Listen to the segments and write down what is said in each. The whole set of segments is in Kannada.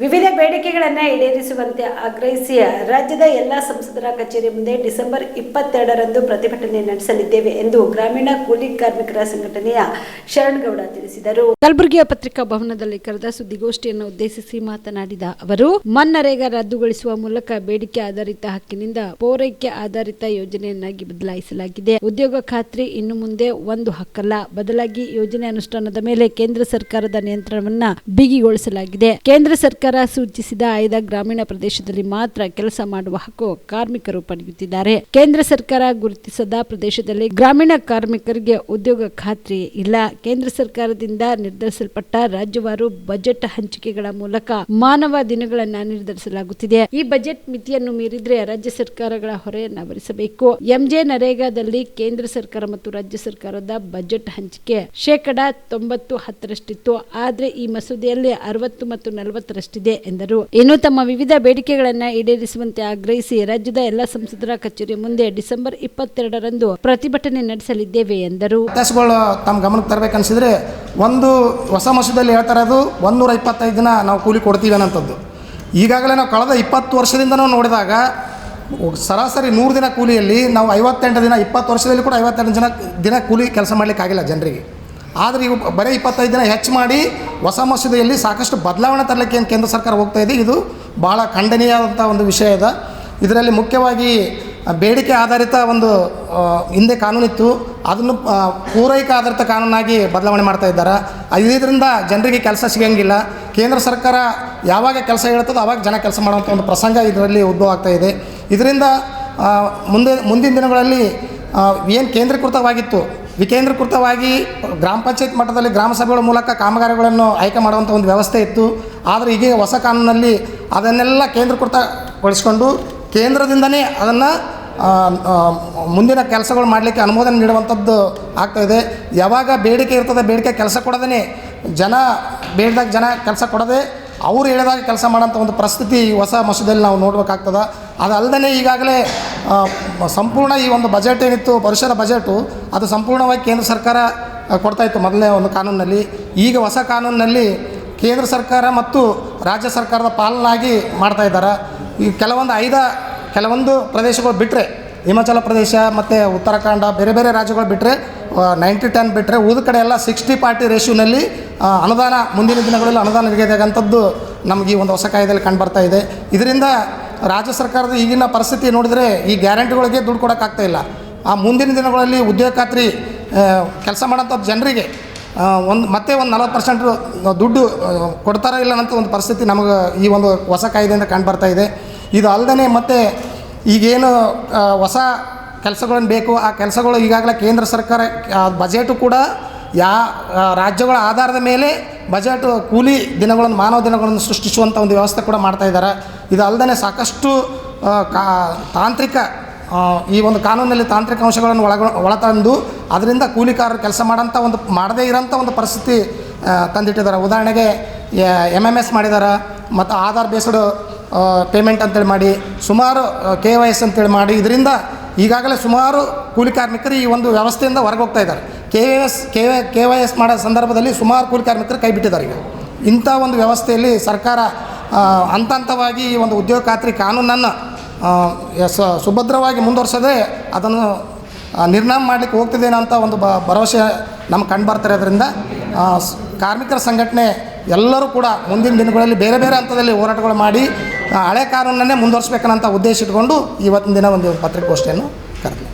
ವಿವಿಧ ಬೇಡಿಕೆಗಳನ್ನ ಈಡೇರಿಸುವಂತೆ ಆಗ್ರಹಿಸಿ ರಾಜ್ಯದ ಎಲ್ಲ ಸಂಸದರ ಕಚೇರಿ ಮುಂದೆ ಡಿಸೆಂಬರ್ ಇಪ್ಪತ್ತೆರಡರಂದು ಪ್ರತಿಭಟನೆ ನಡೆಸಲಿದ್ದೇವೆ ಎಂದು ಗ್ರಾಮೀಣ ಕೂಲಿ ಕಾರ್ಮಿಕರ ಸಂಘಟನೆಯ ಶರಣಗೌಡ ತಿಳಿಸಿದರು. ಕಲಬುರಗಿಯ ಪತ್ರಿಕಾ ಭವನದಲ್ಲಿ ಕರೆದ ಸುದ್ದಿಗೋಷ್ಠಿಯನ್ನು ಉದ್ದೇಶಿಸಿ ಮಾತನಾಡಿದ ಅವರು ಮನ್ನರೇಗಾ ರದ್ದುಗೊಳಿಸುವ ಮೂಲಕ ಬೇಡಿಕೆ ಆಧಾರಿತ ಹಕ್ಕಿನಿಂದ ಪೂರೈಕೆ ಆಧಾರಿತ ಯೋಜನೆಯನ್ನಾಗಿ ಬದಲಾಯಿಸಲಾಗಿದೆ. ಉದ್ಯೋಗ ಖಾತ್ರಿ ಇನ್ನು ಮುಂದೆ ಒಂದು ಹಕ್ಕಲ್ಲ. ಬದಲಾಗಿ ಯೋಜನೆ ಅನುಷ್ಠಾನದ ಮೇಲೆ ಕೇಂದ್ರ ಸರ್ಕಾರದ ನಿಯಂತ್ರಣವನ್ನ ಬಿಗಿಗೊಳಿಸಲಾಗಿದೆ. ಕೇಂದ್ರ ಸರ್ಕಾರ ಸೂಚಿಸಿದ ಆಯ್ದ ಗ್ರಾಮೀಣ ಪ್ರದೇಶದಲ್ಲಿ ಮಾತ್ರ ಕೆಲಸ ಮಾಡುವ ಹಕ್ಕು ಕಾರ್ಮಿಕರು ಪಡೆಯುತ್ತಿದ್ದಾರೆ. ಕೇಂದ್ರ ಸರ್ಕಾರ ಗುರುತಿಸದ ಪ್ರದೇಶದಲ್ಲಿ ಗ್ರಾಮೀಣ ಕಾರ್ಮಿಕರಿಗೆ ಉದ್ಯೋಗ ಖಾತ್ರಿ ಇಲ್ಲ. ಕೇಂದ್ರ ಸರ್ಕಾರದಿಂದ ನಿರ್ಧರಿಸಲ್ಪಟ್ಟ ರಾಜ್ಯವಾರು ಬಜೆಟ್ ಹಂಚಿಕೆಗಳ ಮೂಲಕ ಮಾನವ ದಿನಗಳನ್ನ ನಿರ್ಧರಿಸಲಾಗುತ್ತಿದೆ. ಈ ಬಜೆಟ್ ಮಿತಿಯನ್ನು ಮೀರಿದ್ರೆ ರಾಜ್ಯ ಸರ್ಕಾರಗಳ ಹೊರೆಯನ್ನ ಭರಿಸಬೇಕು ಎಂಜೆ ನರೇಗಾದಲ್ಲಿ ಕೇಂದ್ರ ಸರ್ಕಾರ ಮತ್ತು ರಾಜ್ಯ ಸರ್ಕಾರದ ಬಜೆಟ್ ಹಂಚಿಕೆ ಶೇಕಡ ತೊಂಬತ್ತು ಹತ್ತರಷ್ಟಿತ್ತು. ಆದ್ರೆ ಈ ಮಸೂದೆಯಲ್ಲಿ ಅರವತ್ತು ಮತ್ತು ನಲವತ್ತರಷ್ಟಿದೆ ಎಂದರು. ಇನ್ನು ತಮ್ಮ ವಿವಿಧ ಬೇಡಿಕೆಗಳನ್ನು ಈಡೇರಿಸುವಂತೆ ಆಗ್ರಹಿಸಿ ರಾಜ್ಯದ ಎಲ್ಲ ಸಂಸದರ ಕಚೇರಿ ಮುಂದೆ ಡಿಸೆಂಬರ್ ಇಪ್ಪತ್ತೆರಡರಂದು ಪ್ರತಿಭಟನೆ ನಡೆಸಲಿದ್ದೇವೆ ಎಂದರು. ತಮ್ಮ ಗಮನಕ್ಕೆ ತರಬೇಕನ್ಸಿದ್ರೆ ಒಂದು ಹೊಸ ಮಸೂದೆಯಲ್ಲಿ ಹೇಳ್ತಾ ಇರೋದು ಒಂದೂರ ಇಪ್ಪತ್ತೈದು ದಿನ ನಾವು ಕೂಲಿ ಕೊಡ್ತೀವಿ ಅನ್ನೋಂಥದ್ದು. ಈಗಾಗಲೇ ನಾವು ಕಳೆದ ಇಪ್ಪತ್ತು ವರ್ಷದಿಂದ ನೋಡಿದಾಗ ಸರಾಸರಿ ನೂರು ದಿನ ಕೂಲಿಯಲ್ಲಿ ನಾವು ಐವತ್ತೆಂಟು ದಿನ ಇಪ್ಪತ್ತು ವರ್ಷದಲ್ಲಿ ಕೂಡ ಐವತ್ತೆಂಟು ಜನ ದಿನ ಕೂಲಿ ಕೆಲಸ ಮಾಡಲಿಕ್ಕಾಗಿಲ್ಲ ಜನರಿಗೆ. ಆದರೆ ಇವು ಬರೀ ಇಪ್ಪತ್ತೈದು ದಿನ ಹೆಚ್ಚು ಮಾಡಿ ಹೊಸ ಮಸೂದೆಯಲ್ಲಿ ಸಾಕಷ್ಟು ಬದಲಾವಣೆ ತರಲಿಕ್ಕೆ ಏನು ಕೇಂದ್ರ ಸರ್ಕಾರ ಹೋಗ್ತಾ ಇದೆ. ಇದು ಭಾಳ ಖಂಡನೀಯವಾದಂಥ ಒಂದು ವಿಷಯ ಇದೆ. ಇದರಲ್ಲಿ ಮುಖ್ಯವಾಗಿ ಬೇಡಿಕೆ ಆಧಾರಿತ ಒಂದು ಹಿಂದೆ ಕಾನೂನಿತ್ತು. ಅದನ್ನು ಪೂರೈಕ ಆಧಾರಿತ ಕಾನೂನಾಗಿ ಬದಲಾವಣೆ ಮಾಡ್ತಾ ಇದ್ದಾರೆ. ಇದರಿಂದ ಜನರಿಗೆ ಕೆಲಸ ಸಿಗಂಗಿಲ್ಲ. ಕೇಂದ್ರ ಸರ್ಕಾರ ಯಾವಾಗ ಕೆಲಸ ಹೇಳ್ತದೋ ಆವಾಗ ಜನ ಕೆಲಸ ಮಾಡುವಂಥ ಒಂದು ಪ್ರಸಂಗ ಇದರಲ್ಲಿ ಉದ್ಭವ ಆಗ್ತಾ ಇದೆ. ಇದರಿಂದ ಮುಂದೆ, ಮುಂದಿನ ದಿನಗಳಲ್ಲಿ ಏನು ಕೇಂದ್ರೀಕೃತವಾಗಿತ್ತು ವಿಕೇಂದ್ರೀಕೃತವಾಗಿ ಗ್ರಾಮ ಪಂಚಾಯತ್ ಮಟ್ಟದಲ್ಲಿ ಗ್ರಾಮ ಸಭೆಗಳ ಮೂಲಕ ಕಾಮಗಾರಿಗಳನ್ನು ಆಯ್ಕೆ ಮಾಡುವಂಥ ಒಂದು ವ್ಯವಸ್ಥೆ ಇತ್ತು. ಆದರೆ ಈಗ ಹೊಸ ಕಾನೂನಲ್ಲಿ ಅದನ್ನೆಲ್ಲ ಕೇಂದ್ರೀಕೃತಗೊಳಿಸ್ಕೊಂಡು ಕೇಂದ್ರದಿಂದನೇ ಅದನ್ನು ಮುಂದಿನ ಕೆಲಸಗಳು ಮಾಡಲಿಕ್ಕೆ ಅನುಮೋದನೆ ನೀಡುವಂಥದ್ದು ಆಗ್ತಾಯಿದೆ ಯಾವಾಗ ಬೇಡಿಕೆ ಇರ್ತದೆ ಬೇಡಿಕೆ ಕೆಲಸ ಕೊಡದೇ ಜನ ಬೇಡಿದಾಗ ಜನ ಕೆಲಸ ಕೊಡದೆ ಅವರು ಹೇಳಿದಾಗ ಕೆಲಸ ಮಾಡೋಂಥ ಒಂದು ಪರಿಸ್ಥಿತಿ ಹೊಸ ಮಸೂದೆಯಲ್ಲಿ ನಾವು ನೋಡಬೇಕಾಗ್ತದೆ. ಅದಲ್ಲದೆ ಈಗಾಗಲೇ ಸಂಪೂರ್ಣ ಈ ಒಂದು ಬಜೆಟ್ ಏನಿತ್ತು ಪರಿಸರ ಬಜೆಟು ಅದು ಸಂಪೂರ್ಣವಾಗಿ ಕೇಂದ್ರ ಸರ್ಕಾರ ಕೊಡ್ತಾಯಿತ್ತು ಮೊದಲನೇ ಒಂದು ಕಾನೂನಿನಲ್ಲಿ. ಈಗ ಹೊಸ ಕಾನೂನಿನಲ್ಲಿ ಕೇಂದ್ರ ಸರ್ಕಾರ ಮತ್ತು ರಾಜ್ಯ ಸರ್ಕಾರದ ಪಾಲನಾಗಿ ಮಾಡ್ತಾ ಇದ್ದಾರೆ. ಈ ಕೆಲವೊಂದು ಐದ, ಕೆಲವೊಂದು ಪ್ರದೇಶಗಳು ಬಿಟ್ಟರೆ ಹಿಮಾಚಲ ಪ್ರದೇಶ ಮತ್ತು ಉತ್ತರಾಖಂಡ, ಬೇರೆ ಬೇರೆ ರಾಜ್ಯಗಳು ಬಿಟ್ಟರೆ ನೈಂಟಿ ಟೆನ್ ಬಿಟ್ಟರೆ ಉಳಿದ ಕಡೆ ಎಲ್ಲ ಸಿಕ್ಸ್ಟಿ ಪಾರ್ಟಿ ರೇಷ್ಯೂನಲ್ಲಿ ಅನುದಾನ, ಮುಂದಿನ ದಿನಗಳಲ್ಲಿ ಅನುದಾನ ನಿಗದಿಯಾಗಂಥದ್ದು ನಮಗೆ ಈ ಒಂದು ಹೊಸ ಕಾಯ್ದೆಯಲ್ಲಿ ಕಂಡುಬರ್ತಾ ಇದೆ. ಇದರಿಂದ ರಾಜ್ಯ ಸರ್ಕಾರದ ಈಗಿನ ಪರಿಸ್ಥಿತಿ ನೋಡಿದರೆ ಈ ಗ್ಯಾರಂಟಿಗಳಿಗೆ ದುಡ್ಡು ಕೊಡೋಕ್ಕಾಗ್ತಾ ಇಲ್ಲ. ಆ ಮುಂದಿನ ದಿನಗಳಲ್ಲಿ ಉದ್ಯೋಗ ಖಾತ್ರಿ ಕೆಲಸ ಮಾಡೋಂಥ ಜನರಿಗೆ ಒಂದು, ಮತ್ತೆ ಒಂದು ನಲ್ವತ್ತು ಪರ್ಸೆಂಟ್ ದುಡ್ಡು ಕೊಡ್ತಾರೋ ಇಲ್ಲ ಅಂತ ಒಂದು ಪರಿಸ್ಥಿತಿ ನಮಗೆ ಈ ಒಂದು ಹೊಸ ಕಾಯ್ದೆಯಿಂದ ಕಂಡುಬರ್ತಾ ಇದೆ. ಇದು ಅಲ್ಲದೆ ಮತ್ತೆ ಈಗೇನು ಹೊಸ ಕೆಲಸಗಳನ್ನು ಬೇಕು, ಆ ಕೆಲಸಗಳು ಈಗಾಗಲೇ ಕೇಂದ್ರ ಸರ್ಕಾರ ಬಜೆಟು ಕೂಡ ಯಾ ರಾಜ್ಯಗಳ ಆಧಾರದ ಮೇಲೆ ಬಜೆಟ್ ಕೂಲಿ ದಿನಗಳನ್ನು, ಮಾನವ ದಿನಗಳನ್ನು ಸೃಷ್ಟಿಸುವಂಥ ಒಂದು ವ್ಯವಸ್ಥೆ ಕೂಡ ಮಾಡ್ತಾ ಇದ್ದಾರೆ. ಇದು ಅಲ್ಲದೆ ಸಾಕಷ್ಟು ಕಾ, ತಾಂತ್ರಿಕ ಈ ಒಂದು ಕಾನೂನಲ್ಲಿ ತಾಂತ್ರಿಕ ಅಂಶಗಳನ್ನು ಒಳಗ, ಒಳತಂದು ಅದರಿಂದ ಕೂಲಿಕಾರರು ಕೆಲಸ ಮಾಡೋಂಥ ಒಂದು, ಮಾಡದೇ ಇರೋಂಥ ಒಂದು ಪರಿಸ್ಥಿತಿ ತಂದಿಟ್ಟಿದ್ದಾರೆ. ಉದಾಹರಣೆಗೆ ಎಂ ಎಂ ಎಸ್ ಮಾಡಿದ್ದಾರೆ ಮತ್ತು ಆಧಾರ್ ಬೇಸ್ಡ್ ಪೇಮೆಂಟ್ ಅಂತೇಳಿ ಮಾಡಿ, ಸುಮಾರು ಕೆ ವೈ ಎಸ್ ಅಂತೇಳಿ ಮಾಡಿ, ಇದರಿಂದ ಈಗಾಗಲೇ ಸುಮಾರು ಕೂಲಿ ಕಾರ್ಮಿಕರು ಈ ಒಂದು ವ್ಯವಸ್ಥೆಯಿಂದ ಹೊರಗೆ ಹೋಗ್ತಾ ಇದ್ದಾರೆ K S K K Y S ಮಾಡೋ ಸಂದರ್ಭದಲ್ಲಿ ಸುಮಾರು ಕೂಲಿ ಕಾರ್ಮಿಕರು ಕೈ ಬಿಟ್ಟಿದ್ದಾರೆ ಈಗ. ಇಂಥ ಒಂದು ವ್ಯವಸ್ಥೆಯಲ್ಲಿ ಸರ್ಕಾರ ಹಂತ ಹಂತವಾಗಿ ಈ ಒಂದು ಉದ್ಯೋಗ ಖಾತ್ರಿ ಕಾನೂನನ್ನು ಸುಭದ್ರವಾಗಿ ಮುಂದುವರ್ಸೋದೇ ಅದನ್ನು ನಿರ್ಣಯ ಮಾಡಲಿಕ್ಕೆ ಹೋಗ್ತಿದ್ದೇನೆ ಅಂತ ಒಂದು ಬ ಭರವಸೆ ನಮ್ಗೆ ಕಂಡು ಬರ್ತಿರೋದ್ರಿಂದ ಆ, ಸ್- ಕಾರ್ಮಿಕರ ಸಂಘಟನೆ ಎಲ್ಲರೂ ಕೂಡ ಮುಂದಿನ ದಿನಗಳಲ್ಲಿ ಬೇರೆ ಬೇರೆ ಹಂತದಲ್ಲಿ ಹೋರಾಟಗಳು ಮಾಡಿ ಹಳೆ ಕಾನೂನನ್ನೇ ಮುಂದುವರಿಸ್ಬೇಕನ್ನಂಥ ಉದ್ದೇಶ ಇಟ್ಕೊಂಡು ಇವತ್ತಿನ ದಿನ ಒಂದು ಪತ್ರಿಕಾಗೋಷ್ಠಿಯನ್ನು ಕರೆದ್ವಿ.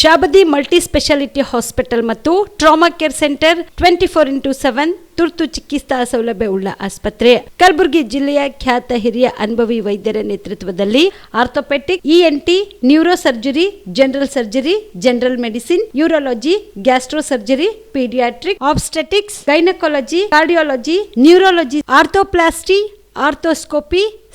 ಶಾಬದಿ ಮಲ್ಟಿ ಸ್ಪೆಷಾಲಿಟಿ ಹಾಸ್ಪಿಟಲ್ ಮತ್ತು trauma care centre twenty four into seven ತುರ್ತು ಚಿಕಿತ್ಸಾ ಸೌಲಭ್ಯ ಉಳ್ಳ ಆಸ್ಪತ್ರೆ. ಕಲಬುರಗಿ ಜಿಲ್ಲೆಯ ಖ್ಯಾತ ಹಿರಿಯ ಅನುಭವಿ ವೈದ್ಯರ ನೇತೃತ್ವದಲ್ಲಿ orthopaedic ENT neuro surgery general surgery, general medicine, urology, gastro surgery, paediatric obstetrics gynaecology, cardiology, neurology, arthroplasty artroscopie